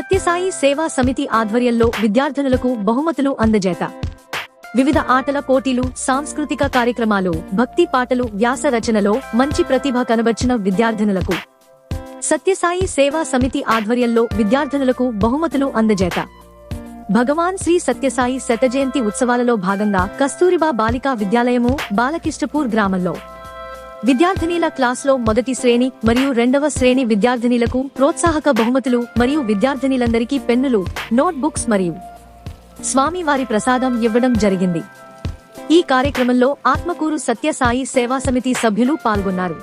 సత్యసాయి సేవా సమితి ఆధ్వర్యంలో విద్యార్థినులకు బహుమతులు అందజేత. వివిధ ఆటల పోటీలు సాంస్కృతిక కార్యక్రమాలు భక్తి పాటలు వ్యాస రచనలో మంచి ప్రతిభ కనబర్చిన విద్యార్థినులకు. సత్యసాయి సేవా సమితి ఆధ్వర్యంలో విద్యార్థినులకు బహుమతులు అందజేత. భగవాన్ శ్రీ సత్యసాయి శత జయంతి ఉత్సవాలలో భాగంగా కస్తూరిబా బాలికా విద్యాలయము బాలకిష్టపూర్ గ్రామంలో. విద్యార్థినీల క్లాస్లో మొదటి శ్రేణి మరియు రెండవ శ్రేణి విద్యార్థినీలకు ప్రోత్సాహక బహుమతులు మరియు విద్యార్థినీలందరికీ పెన్నులు నోట్బుక్స్ మరియు స్వామివారి ప్రసాదం ఇవ్వడం జరిగింది. ఈ కార్యక్రమంలో ఆత్మకూరు సత్యసాయి సేవా సమితి సభ్యులు పాల్గొన్నారు.